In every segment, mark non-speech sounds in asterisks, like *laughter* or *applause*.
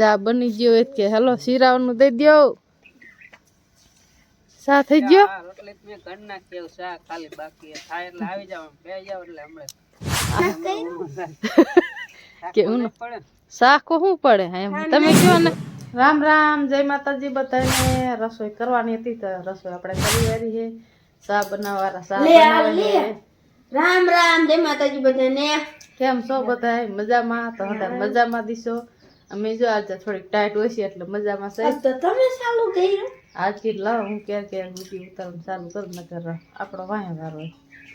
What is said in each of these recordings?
ચા બની ગયો એ કે હેલો શીરાવાનું દઈ દ્યો. સા થઈ ગયો? હા, રોટલી ઘર નાખી એવું શાક ખાલી બાકી થાય એટલે આવી જાવ બે જાવ એટલે હમણાં. કેવું નહીં પડે? શું પડે? એમ. તમે કયો ને? રામ રામ જય માતાજી બધાને. રસોઈ કરવાની હતી તો રસોઈ આપણે કરી વારી છે સા બનાવવાના ચા બનાવે રામ રામ જય માતાજી બધાને. કેમ છો બધા મજામાં? તો હતા મજામાં દીશો. અમે જો આજે થોડીક ટાઈટ હોય છે એટલે મજામાં છે. તો તમે ચાલુ કર્યું. આજ કે લાવ હું ક્યારે ક્યારે વીડિયો ઉતારવાનું ચાલુ કરું કર આપણો વાહે વારો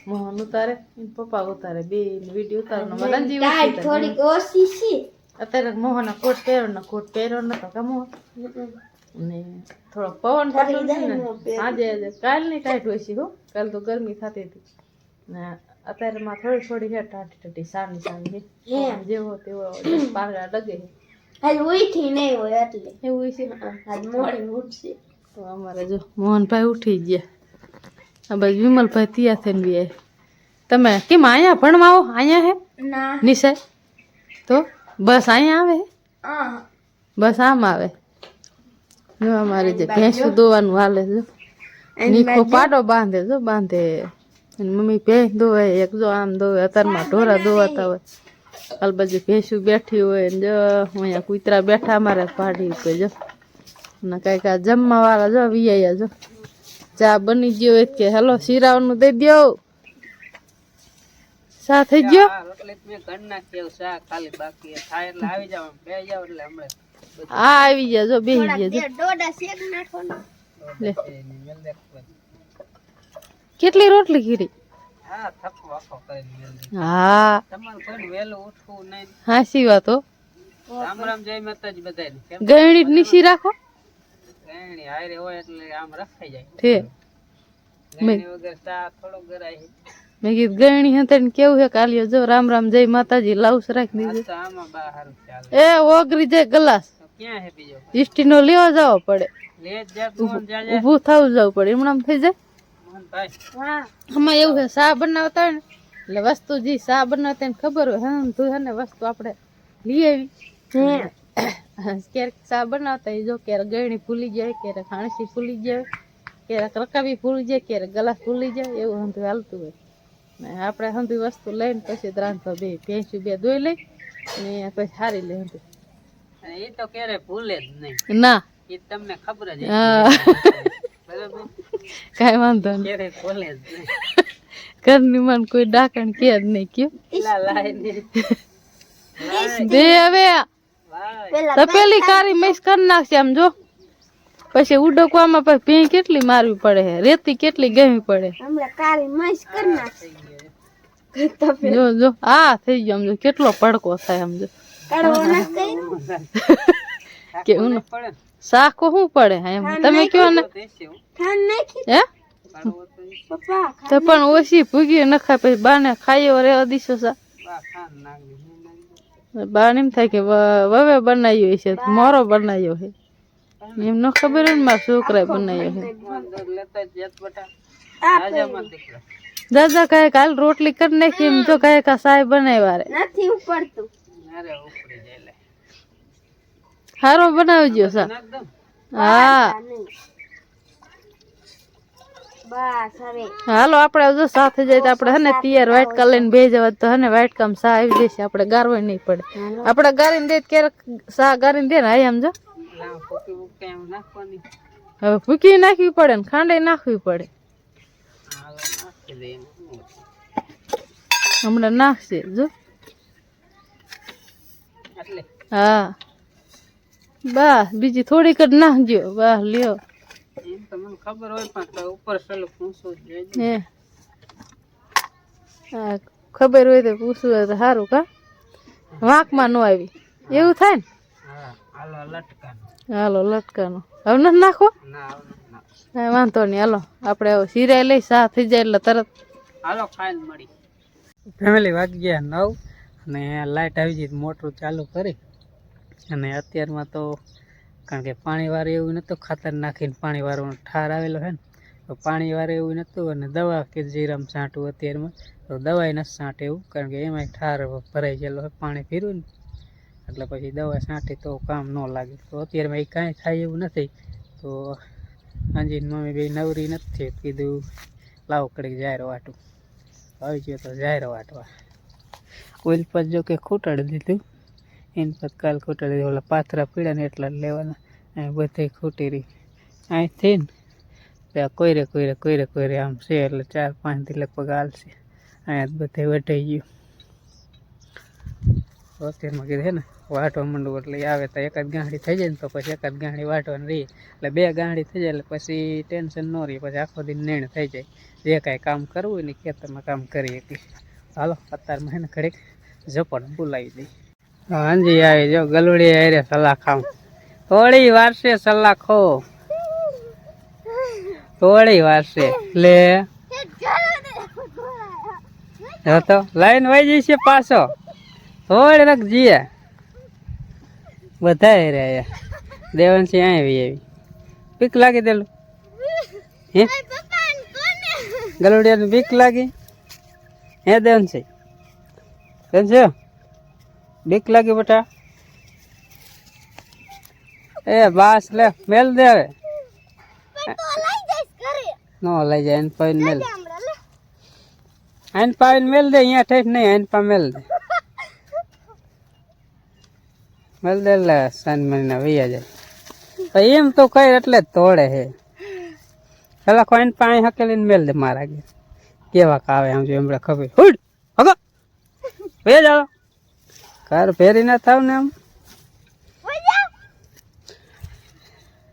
મોહન ઉતારે પપ્પા ઉતારે બે વીડિયો ઉતારવાનો રંજી ટાઈટ થોડીક ઓછી છે. અત્યારે મોહન કોટ પહેરો ને કોટ પહેરો નતો કમો ને થોડો પવન થતો છે ને આજે આજે કાલની ટાઈટ હોય છે હો કાલ તો ગરમી થતી હતી. ને અત્યારે માં થોડી થોડી હે ટાટી ટાટી સાની સાની જેવો તેવો પારગા ડગે છે. આજ ઉઠી નહીં હોય એટલે. એવું છે? આજ મોડી ઉઠશે. તો અમારે જો મોહનભાઈ ઉઠી ગયા. આ બાજુ વિમલભાઈ તૈયાર થઈને બી તમે કેમ અહીંયા ભણવા આવો? અહીંયા હે? ના. નિશાય તો બસ અહીંયા આવે બસ આમ આવે. જો અમારે જે ભેંસું દોવાનું હાલે જો નીખો પાડો બાંધે જો બાંધે. મમ્મી ભેંસ દોવે એક જો આમ દોવે અત્યારમાં ઢોરા દોવાતા હોય. હાલ બાજુ ભેંસું બેઠી હોય ને જો અહીંયા કૂતરા બેઠા અમારે પાડી ઉપર જો. ને કાંઈક આ જમવા વાળા જો વિયા જો. ચા બની ગયો હોય કે હેલો શીરાવાનું દઈ દો સા થઈ ગયો? હા, મેં ઘર નાખી એવું ખાલી બાકી છે. થાય એટલે આવી જાવ બે જાવ એટલે હમણાં હા આવી ગયા જો બેસી ગયા જો. કેટલી રોટલી કીરી હા થકો આખો કરીને મેલ દે. હા. તમારે કોઈ વહેલું ઉઠવું નહીં. હાસી વાતો રામ રામ જય માતાજી બધાને ગયણી નીસી રાખો. ગયણી હારે હોય એટલે આમ રખાઈ જાય. ઠે. ગયણી વગર ચા થોડો ગરાય મેં કીધું ગયણી હતા કેવું છે કાલિયો જો રામ રામ જય માતાજી લાઉસ રાખી દીધું. આમાં બા હારું ચાલે. એ ઓગરી જાય ગ્લાસ. ક્યાં હે બીજો ઇસ્ટીનો લેવા જવો પડે. લે જા તું જા જા ઊભું થવું જવું પડે. હમણાં થઈ જાય. આમાં એવું છે શા બનાવતા હોય ને એટલે વસ્તુ જે શા બનાવતા એને ખબર હોય હા તું હે ને વસ્તુ આપણે લઈ આવી. ક્યારેક શા બનાવતા હોય જો ક્યારેક ગળણી ફૂલી જાય ક્યારેક હાણસી ફૂલી જાય ક્યારેક રકાબી ફૂલી જાય ક્યારેક ગલાસ ફૂલી જાય એવું હંધું હાલતું હોય. ને આપણે હંધું વસ્તુ લઈને પછી રાંધવા બે ભેંસું બે ધોઈ લઈ ને પછી હારી લઈ હંધું. અને એ તો ક્યારે ભૂલે જ નહીં. ના. એ તમને ખબર જ હા. બરાબર? કાંઈ વાંધો નહીં. ઘરની મન કોઈ ડાકણ કે જ નહીં કયો. દે હવે તપેલી કારી મેસ કરી નાખશે આમ જો. પછી ઉડકવામાં પછી પી કેટલી મારવી પડે હે? રેતી કેટલી ગમી પડે કરી નાખશે જો જો. આ થઈ ગયો આમ જો. કેટલો પડકો થાય આમ જો. *laughs* ને શું પડે? એમ તમે કયો ને હું નાખી તો પપ્પા તો પણ ઓછી ભૂગી નખાય પછી બાને ખાયો રે દીશો સા નાખી નાખી બાને એમ થાય કે વવે બનાવ્યો છે મારો બનાવ્યો છે એમ ન ખબર હોય ને મારા છોકરાએ બનાવ્યો છે દાદા કહે કાલ રોટલી કરી નાખી એમ તો કહે કા સાહેબ બનાવ્યા રે. નથી ઉપડતું. અરે ઉપડી જાય. સારો બનાવજો સા. હા. બસ હવે. હાલો આપણે જો સાથે જાય તો આપણે હને તૈયાર વાઇટ કલર લઈને બે જવા તો હને ને વાઇટ કામ સા આવી જશે આપણે ગારવા નહીં પડે. આપણે ગારીને દે ક્યારેક સા ગારીને દે ને આઈ આમ જો. હવે ફૂકી ભૂકી નાખવી પડે ને ખાંડે નાખવી પડે. હમણાં નાખશે જો. હા. બસ બીજી થોડીક જ નાખજો. વાહ લ્યો. એમ ખબર હોય પણ તો ઉપર સલું પૂછવું જોઈએ. હા. ખબર હોય તો પૂછવું હોય તો સારું કા? વાંકમાં ન આવી. એવું થાય ને? હાલો લટકાનો. હવે નથી નાખો ના આવું ના કાંઈ વાંધો નહીં હાલો. આપણે સિરાય લઈ સા થઈ જાય એટલે તરત. હાલો ખાઈને મળી. ફેમિલી વાગી ગયા નવ અને લાઇટ આવી ગઈ મોટર ચાલુ કરી. અને અત્યારમાં તો કારણ કે પાણી વારે એવું નહોતું, ખાતર નાખીને પાણી વારવાનો ઠાર આવેલો છે ને, તો પાણી વારે એવું નહોતું અને દવા કે જીરામ છાંટવું અત્યારમાં, તો દવાય નથી છાંટે એવું, કારણ કે એમાંય ઠાર ભરાઈ ગયેલો હોય પાણી પીરું ને એટલે પછી દવા છાંટી તો કામ ન લાગે. તો અત્યારમાં એ કાંઈ થાય એવું નથી. તો અંજીની મમ્મી બે નવરી નથી કીધું લાવો કડીક જાહેર વાટું. આવી ગયો તો જાહેર વાટવા. ઓઇલ પર જો કે ખૂટાડી દીધું. એને પછી કાલ ખૂટાડી દીધું ઓલા પાથરા પીડા ને એટલા લેવાના. અહીં બધી ખૂટી રહી. અહીંથી ને ત્યાં કોઈરે કોઈરે કોઈરે કોઈરે આમ છે, એટલે ચાર પાંચ પાંચથી લગભગ હાલશે. અહીંયા બધે વટાઈ ગયું. અત્યારમાં કીધું હે ને વાટવા માંડવું એટલે આવે તો એકાદ ગાંડી થઈ જાય ને તો પછી એકાદ ગાંડી વાટવાની રહી. એટલે બે ગાંડી થઈ જાય એટલે પછી ટેન્શન ન રહે, પછી આખો દિન નેણ થઈ જાય. જે કાંઈ કામ કરવું હોય ને ખેતરમાં કામ કરી હતી હાલો, અત્યારમાં હે ને ઘડીક ઝપડ બોલાવી દઈ હાંજી આવી જો ગલુડી સલાહ ખામ થોડી વારસે સલાહ ખો. થોડી વારસે. લે. તો, લાઈન વહી જશે પાછો. થોડી રખ જીએ. બધા રે દેવનસિંહ અહીં આવી આવી. પીક લાગી દેલું હે? ગલુડિયાને બીક લાગી? હે દેવનસિંહ કેમ છે? બીક લાગી બેટા? એ બાસ લે મેલ દે હવે. નો લઈ જાય એને પાવીને મેલ. આઈને પાવીને મેલ દે અહીંયા ઠેઠ નહીં આઈને પા મેલ દે. મેલ દે એટલે સાંજ મહિના વૈયા જાય. તો એમ તો કઈ એટલે જ તોડે હે. પેલા કોઈને પાણી હકેલીને મેલ દે મારા ઘેર. કેવા કાવે આમ જો એમણે ખબર. હુડ હગો. વે જાઓ. કાર ફેરી ના થાવ ને આમ?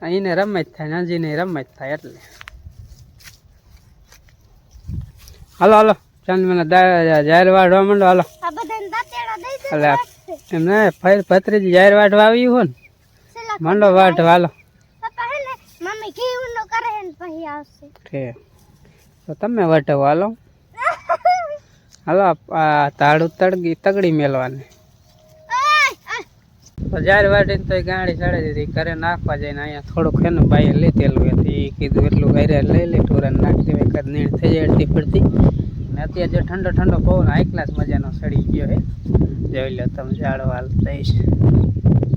અહીંને રમત થાય નાજીને રમત થાય એટલે. હાલો હાલો. ચાંદ મને જાહેર વાઢવા માંડો હાલો. એટલે એમને ફેર ભત્રીજી જાહેર વાઢવા આવી હોય ને માંડો વાઢવા હાલો. તો તમે વટવો હાલો. *laughs* હાલો તાળું તડગી તગડી મેલવાની તો જાહેર વાટીને તો ગાડી ચડે દીધી ઘરે નાખવા જઈને અહીંયા થોડુંક છે ને બાઈએ લીધેલું હતી કીધું એટલું ઘરે લઈ લે ટોરન નાખી દેવાય કદ નીણ થઈ જાય એટલી પડતી. ને અત્યારે જે ઠંડો ઠંડો પવન હાઈ ક્લાસ મજાનો સડી ગયો છે. જોઈ લો તમે ઝાડવા થઈશ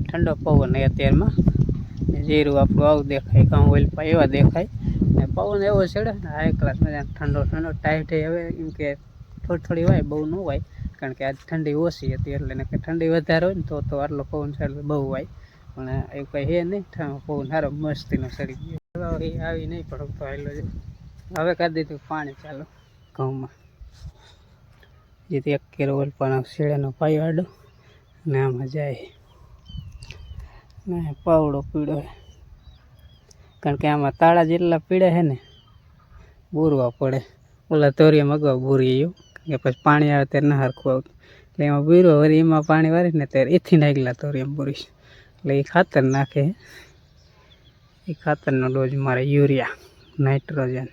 ઠંડો પવન એ અત્યારમાં. જીરું આપણું આવું દેખાય, ઘઉં ઓઇલ પા એવા દેખાય. ને પવન એવો છેડે ને હાઈ ક્લાસ મજાનો ઠંડો ઠંડો ટાઈટ હવે, એમ કે થોડી થોડી હોય બહુ ન હોય કારણ કે આજ ઠંડી ઓછી હતી એટલે ને કે ઠંડી વધારે હોય ને તો તો આટલો પવન ચડે બહુ હોય. પણ એવું કંઈ હે નહીં પવન સારો મસ્તીનો સડી ગયો એ આવી નહીં પણ તો આવેલો છે. હવે કરી દીધું પાણી, ચાલો. ઘઉંમાં. જેથી એક કેરો ઓલ પણ શેડાનો પાયો આડો ને આમાં જાય. ને પાવડો પીળો છે. કારણ કે આમાં તાળા જેટલા પીળે છે ને, બોરવા પડે. ઓલા તોરિયામાં મગવા બોરી ગયો. કે પછી પાણી આવે ત્યારે ના હરખું આવતું. એટલે એમાં બીરો વળી એમાં પાણી વારીશ ને ત્યારે એથી નાગલા એમ બોરીશ એટલે એ ખાતર નાખે. એ ખાતરનો ડોઝ મારે યુરિયા, નાઇટ્રોજન.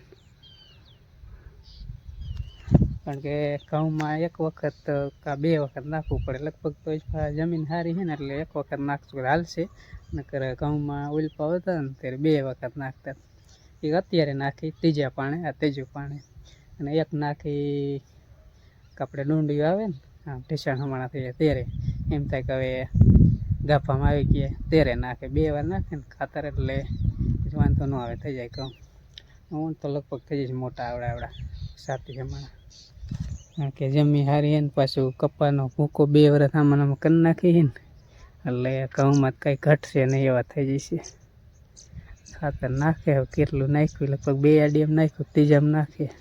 કારણ કે ઘઉંમાં એક વખત કા બે વખત નાખવું પડે. લગભગ તો જમીન સારી છે ને એટલે એક વખત નાખશું તો હાલશે. નકર ઘઉંમાં ઉલપા હતા ને ત્યારે બે વખત નાખતા. એક અત્યારે નાખી, ત્રીજા પાણે, આ ત્રીજું પાણે. અને એક નાખી આપણે ડુંડિયું આવે ને આમ ટીસણ હમણાં થઈ જાય ત્યારે એમ થાય કે હવે ગાફામાં આવી ગયા ત્યારે નાખે, બે વાર નાખે ને ખાતર એટલે વાંધો ન આવે, થઈ જાય કહું હું તો લગભગ થઈ જઈશ મોટા આવડા આવડા, સાથી હમણાં. કારણ કે જમી હારી ને પાછું કપાનો ભૂકો બે વર્ષ આમાં કરી નાખી ને, એટલે ઘઉંમાં કંઈ ઘટશે નહીં એવા થઈ જશે ખાતર નાખે, હવે કેટલું નાખ્યું? લગભગ બે આડી એમ નાખ્યું, ત્રીજામાં નાખીએ.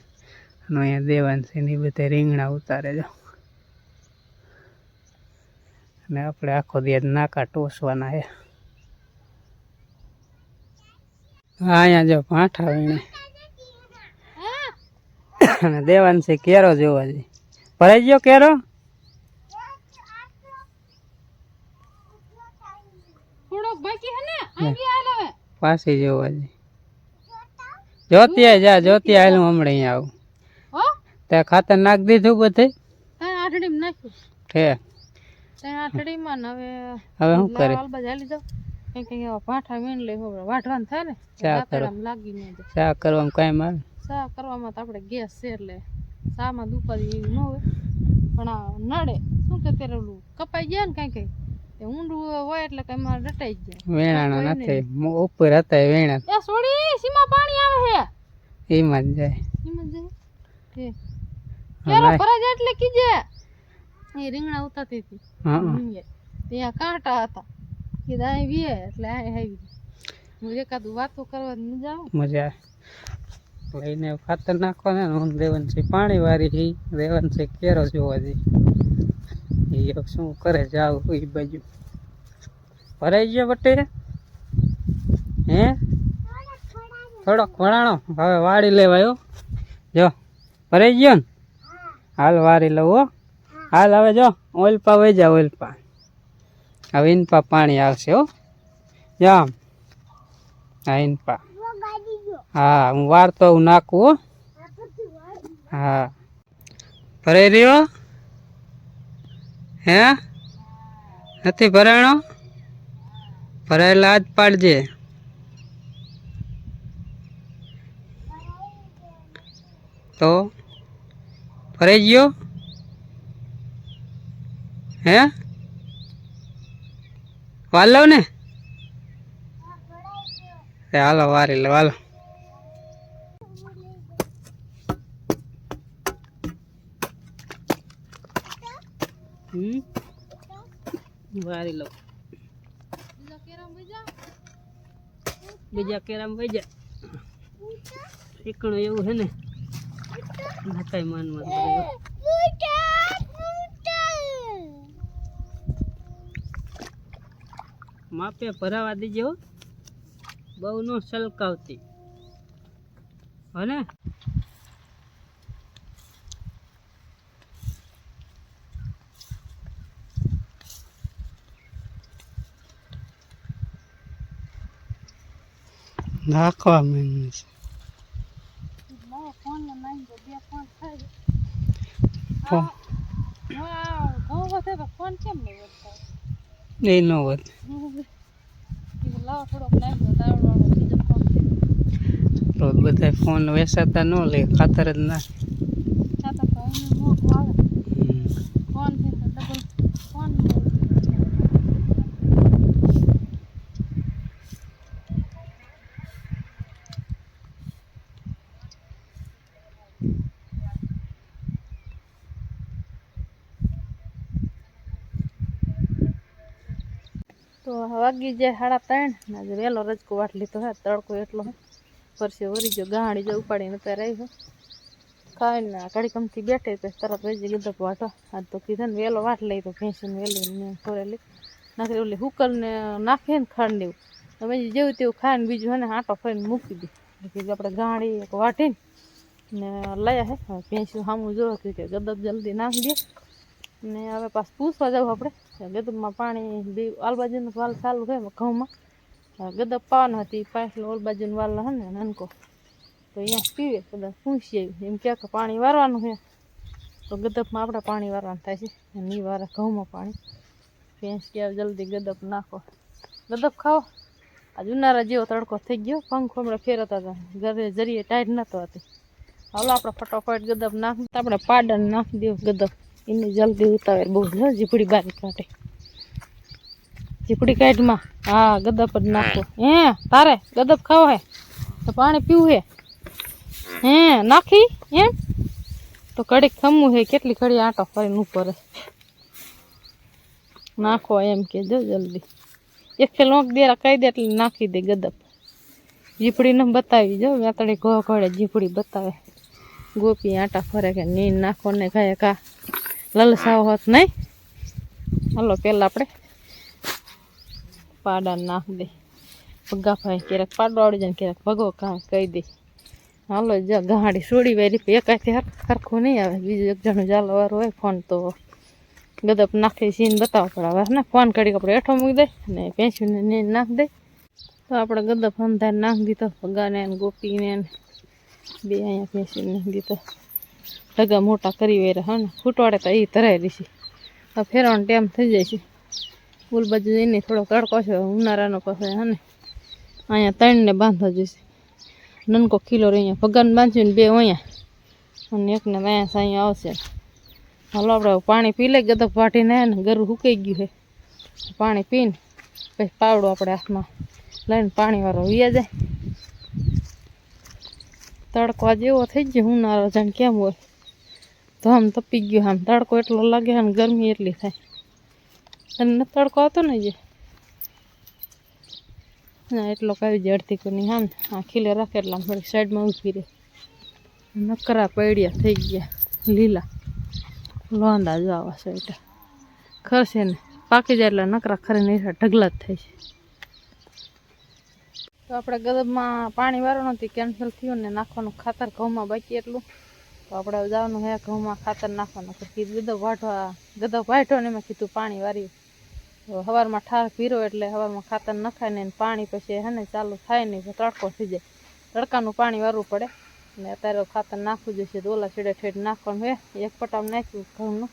અને અહીંયા દેવાનસિંહની બધા રીંગણા ઉતારે જો અને આપણે આખો દિવસ નાકા ટોસવાના છે. હા અહીંયા જો પાઠા વીણે. અને દેવાનસિંહ કેરો જોવા જઈ ભરાઈ ગયો કેરો? પાછી જોવા જઈ જોતી જા જોતી આવેલું હમણાં અહીંયા આવું. તે ખાતર નાખ દીધું બધે? આઠડીમાં નાખ્યું. ત્યાં આઠડીમાં ને હવે હવે શું કરે? ચા કરવામાં કાંઈ આવે ચા કરવામાં તો આપણે ગેસ છે એટલે ચામાં દુપારી ન હોય. પણ આ નડે શું કે ત્યારે ઓલું કપાઈ ગયા ને કાંઈ કઈ? ઊંડું હોય એટલે કઈ મારે રટાઈ વેણાના નથી ઉપર હતા વેણા. સોડી સીમા પાણી આવે હે. એમાં જાય. હા, કેરો ફરજ એટલે કીજે. એ રીંગણા ઉતાતી હતી. હા ત્યાં કાંટા હતા. કીધા અહીં વીએ એટલે અહીં આવી હું એકાદું વાતો કરવા મજા આવે. મજા આવે. લઈને ખાતર નાખવાના ને હું દેવન પાણી વાળી છે દેવન છે કેરો જોવા જઈ એ શું કરે જાવ એ બાજુ. ભરાઈ ગયો બટે હે? થોડોક વણાણો હવે વાળી લેવાયો જો ભરાઈ ગયો ને? હાલ વારી લઉં હાલ હવે જો ઓઇલ પા વહી જા ઓઇલ પા હવે ઇનપા પાણી આવશે હો. જામ હા ઇનપા હા, હું વારતો હું નાખું હો. હા. ભરાઈ રહ્યો? હે? નથી ભરાણો? ભરાયેલા જ પાડજે. તો? ભરાઈ ગયો? હે? વાલો ને. એ હાલો વારી લો હાલો વારી લો. બીજા કેરામ વહી જા. શીકણું એવું હે ને. નકાઈ મત માપે ભરાવા દીજો બહુ નો સલકાવતી હને? નાખવા મેં છે ફોન ને નાખી દો બે ફોન થાય ફો- હા ઘઉં વધે તો ફોન એ નો હોત રોજ બધા ફોન વેસાતા ન લે ખાતર જ ના ખાતા તો એનું મોઘું આવે ફોન છે તો ડબલ ફોન તો વાગી જાય સાડા ત્રણ. આજે વહેલો રજકો વાટ લીધો હે, તડકો એટલો હે. પરસે વરી ગયો, ગાડી જો ઉપાડીને અત્યારે આવી ખાઈને ઘડી કમથી બેઠે તો તરત વહી લીધો વાટો. આજ તો કીધું ને વહેલો વાટ લઈ તો ભેંસીને વહેલી ને ખોરેલી નાખી ઓલી હુકરને નાખે ને ખાંડ એવું. તમે જેવું તેવું ખાઈને બીજું હે ને આટો ફરીને મૂકી દે. કીધું આપણે ગાડી એક વાટીને ને લયા હે. ભેંસી સામું જોવો કે ગદપ જલ્દી નાખી દે. ને હવે પાછું પૂછવા જવું આપણે. ગદબમાં પાણી બે આલ બાજુનો વાલ ચાલુ થાય ઘઉંમાં. ગદબ પાવાનો હતી પાસે ઓલ બાજુનો વાલ હે ને, નાનકો. તો અહીંયા પીવે, કદાચ પૂછીએ. એમ ક્યાંક પાણી વારવાનું છે. તો ગદપમાં આપણે પાણી વારવાનું થાય છે. અને વારે ઘઉંમાં પાણી. ભેંસ કે જલ્દી ગદપ નાખો. ગદપ ખાઓ. આ ઉનાળા જેવો તડકો થઈ ગયો. પંખો હમણાં ફેરતા હતા. ઘરે જરીએ ટાઈટ નહોતો હતી. હાલો આપણે ફટાફટ ગદબ નાખ, આપણે પાડન નાખી દેવું ગદપ એની જલ્દી ઉતાવે બહુ હો, જીપડી બારી કાઢે. જીપડી કાઢમાં? હા ગદપ જ નાખો. હે તારે ગદપ ખાવો હે? તો પાણી પીવું હે? હે નાખી એમ? તો કડીક ખમવું હે કેટલી કડી આંટો ફરીને ઉપર હે. નાખો એમ કે જો જલ્દી. એક ફેર લોક દેરા કહી દે એટલે નાખી દે ગદપ જીપડીને બતાવી જો વેતળી ઘો ઘડે જીપડી બતાવે. ગોપી આટા ફરે કે નીન નાખો ને ખાય કા. લલસાવ હોત નહીં હાલો પહેલાં આપણે પાડા નાખ દે. પગા ભાઈ ક્યારેક પાડો આવડી જાય ક્યારેક ભગો કા કહી દે. હાલો, જ, ગાડી છોડી વારી એકાથી સરખું નહીં આવે. બીજું એક જણું ચાલો વાળું હોય ફોન તો ગદપ નાખી સીન બતાવવા પડે હવે ને? ફોન કરી આપણે હેઠો મૂકી દે ને પેન્સિલને નીન નાખ દે. તો આપણે ગદપ અંધાર નાખી દીધો. પગાને ગોપીને બે અહીંયા પેન્સિલ નાખી દીધો. ઢગા મોટા કરી વેરા હા ફૂટવાડે તો એ તરાઈ છે. આ ફેરવાનો ટાઈમ થઈ જાય છે. ફૂલ બાજુ જઈને થોડો તડકો છે, ઉનાળાનો પાસે હા ને અહીંયા ત્રણને બાંધવા જોઈશે નનકો કિલો રહી અહીંયા પગાને બાંધ્યું ને બે અહીંયા. અને એકને અહીંયા અહીંયા આવશે. હાલો આપણે પાણી પી લઈ ગદપ વાટીને ને ગરું સુકાઈ ગયું છે પાણી પીને પછી પાવડો આપણે હાથમાં લઈને પાણીવાળો વીયા જાય. તડકો આજે એવો થઈ ગયો ઉનાળો જાણ કેમ હોય? તો આમ તપી ગયો આમ. તડકો એટલો લાગે અને ગરમી એટલી થાય. અને તડકો આવતો ને જે? ના, એટલો દે અડધી કોની આમ, આ ખીલે રાખે એટલે આમ થોડીક સાઈડમાં ઊભી રહે. નકરા પૈડિયા થઈ ગયા, લીલા. લોંદા જો આવા સાઈડ ખરશે ને. પાકી જાય એટલે નકરા ખરે નહીં ઢગલા જ થાય છે. તો આપણે ગદબમાં પાણી વારો નથી કેન્સલ થયું ને નાખવાનું ખાતર ઘઉંમાં બાકી એટલું. તો આપણે જવાનું હે ઘઉંમાં ખાતર નાખવાનું. કીધું ગદબ વાઢવા ગદબ વાઢો ને મેં કીધું પાણી વાર્યું તો સવારમાં ઠાર પીરો એટલે સવારમાં ખાતર નખાય ને પાણી પછી હે ને ચાલુ થાય નહીં તડકો થઈ જાય. તડકાનું પાણી વારવું પડે. ને અત્યારે ખાતર નાખવું જોઈશે. તો ઓલા છેડે ઠેડ નાખવાનું હે. એક પટામ નાખ્યું ઘઉંનું.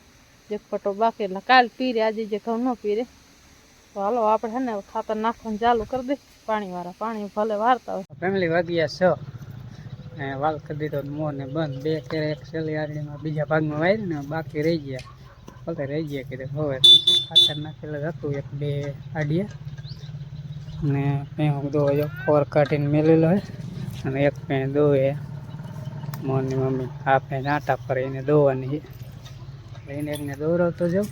એક પટો બાકી. એટલે કાલ પીરે, આજે જે ઘઉં ન પીરે. તો હાલો, આપણે હે ને ખાતર નાખવાનું ચાલુ કરી દે પાણીવાળા પાણી ભલે વારતા હોય. ફેમિલી વાગ્યા છ. ને વાલ કરી દીધો મોર ને બંધ. બે કેરે એક છેલ્લી આરડીમાં બીજા ભાગમાં વાયરી ને બાકી રહી ગયા. ભલે રહી ગયા કીધું હવે ખાતર નાખેલું હતું એક બે આડિયા અને પેં દો ફોર કાઢીને મેલેલો હોય અને એક પેં દોએ. મોની મમ્મી આ પેં આટા પર એને દોવાની એને એકને દોરવતો જાઉં.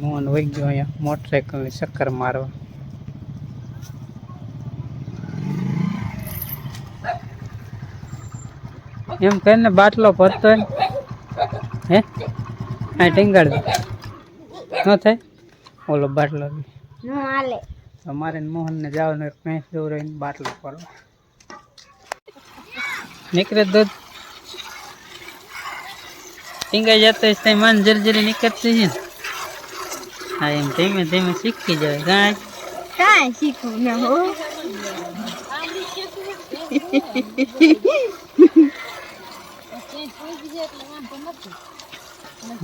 મોન વહી ગયો અહીંયા મોટરસાઇકલની ચક્કર મારવા. એમ કરીને બાટલો ભરતો હે? આ ટીંગાડ ન થાય? ઓલો બાટલો ને મોહનને જવાનું ભેંસ દોરાઈને બાટલો ભરો. નીકળે દૂધ. ટીંગાઈ જતો હોય ત્યાં મન જરી નીકળતી છે ને. હા એમ ધીમે ધીમે શીખી જાય. કાંઈ? કાંઈ શીખવું ના હો *laughs*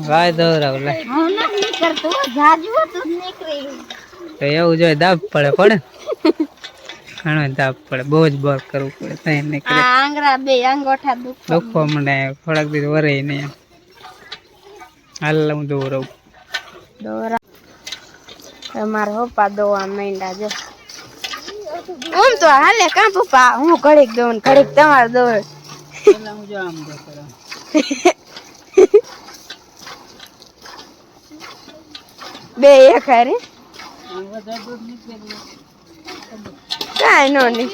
વાય દોરાવ લે હું ન નીકળતું જાજુ નીકળી તો એવું જોઈએ દાબ પડે પડે. ઘણો દાબ પડે બહુ જ બોર કરવું પડે ત્યાં નીકળે આ આંગળા બે અંગોઠા દુખો દુખવા મને થોડાક દિવસ વરે નહીં એમ. હાલ હું દોરવું દોરા. મારા પપ્પા દોવા માંડ્યા જો. ઓમ તો હાલે કાં પપ્પા? હું ઘડીક દઉં ને ઘડીક તમારે દોર. હું જો આમ દોરા *laughs* બે એક હારે. કાંઈ નો નહીં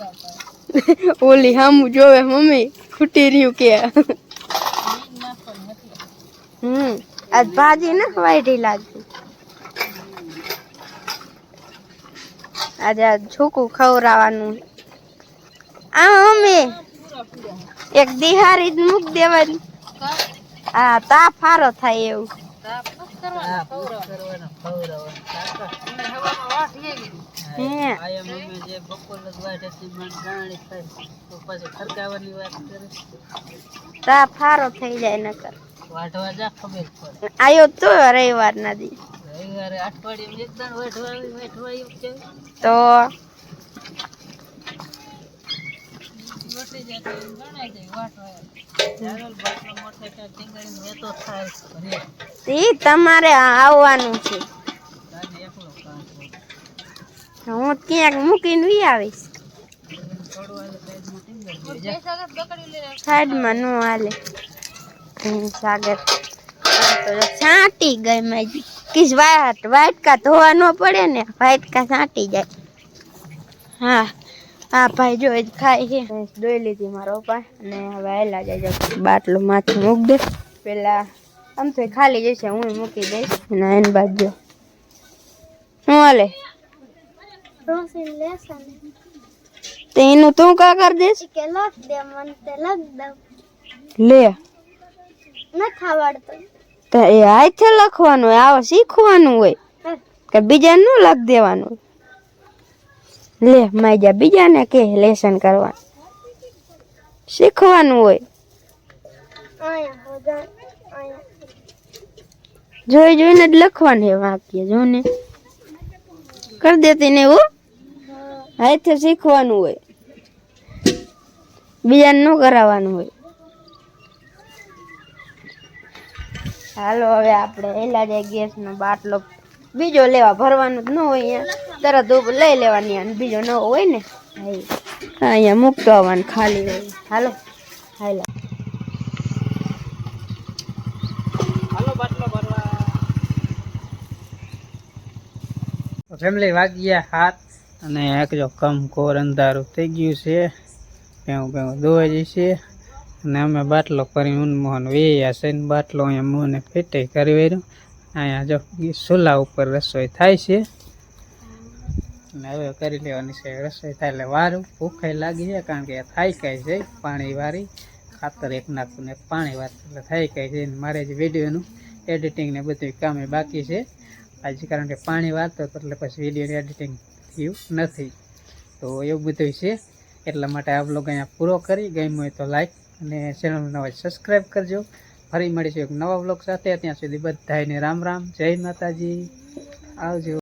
*laughs* ઓલી હામું જોવે મમ્મી ખૂટી રહ્યું કે. હમ. આજ ભાજી ને વાઈટી લાગતી આજે આ છોકું ખવડાવવાનું. આ અમે એક દિહારી જ મૂક દેવાની. હા તાપ હારો થાય એવું. તાપ હારો થઈ જાય નકર. વાટવા જા ખબર પડે. આયો તો રવિવાર ના દી તો? ઈ તમારે આવવાનું છે. હું ક્યાંક મૂકીને વી આવીશ. સાઈડમાં નો હાલે. સાગર. તો છાંટી ગઈ માજી કિસ વાટ વાટકા ધોવા ન પડે ને વાટકા છાંટી જાય. હા હા ભાઈ જો એ જ ખાય છે. ભેંસ દોઈ લીધી મારો પપ્પા અને હવે આયલા જાય બાટલો માથે મૂક દે. પેલા આમ તો એ ખાલી જશે હું મૂકી દઈશ. અને એની બાજુ શું હાલે? તે એનું તું કા કર દઈશ? કે લખ દે મને તે લખ દઉં. લે. ન ખાવડતું તો એ હાથે લખવાનું હોય આવો શીખવાનું હોય. કે બીજા નું લખ દેવાનું. લે માજા બીજાને કે લેસન કરવાનું. શીખવાનું હોય. જોઈ જોઈને જ લખવાનું હે વાક્ય જો ને કરી દેતી ને એવું હાથે શીખવાનું હોય. બીજાને ન કરાવવાનું હોય. હાલો હવે આપણે એલા જાય ગેસનો બાટલો બીજો લેવા ભરવાનું જ ન હોય અહીંયા. તરત ઉભ લઈ લેવાની અને બીજો ન હોય ને. હા અહીંયા મૂકતો આવવાનું ખાલી હોય. હાલો હાલો. ફેમિલી વાગી ગયા હાથ અને એક જો કમ કોર અંધારું થઈ ગયું છે. કેવું કેવું દોવાઈ જશે અને અમે બાટલો કરી ઊનમોહન વેયા છે ને બાટલો અહીંયા મોહને ફેટે કરી વેર્યો. અહીંયા જો ચૂલા ઉપર રસોઈ થાય છે. અને હવે કરી લેવાની છે રસોઈ થાય એટલે વારું. ભૂખાઈ લાગી છે કારણ કે થાય કાંઈ છે, પાણી વારી. ખાતર એક નાખું ને પાણી વારતું એટલે થાય કાંઈ છે મારે જે વિડીયોનું એડિટિંગ ને બધું કામે બાકી છે. આજે કારણ કે પાણી વારતો એટલે પછી વિડીયોની એડિટિંગ થયું નથી. તો એવું બધું છે. એટલા માટે આ બ્લોગ અહીંયા પૂરો કરી. ગમ્યું હોય તો લાઈક અને ચેનલ નવા સબસ્ક્રાઈબ કરજો. ફરી મળીશું એક નવા બ્લોગ સાથે. ત્યાં સુધી બધાને રામ રામ. જય માતાજી. આવજો.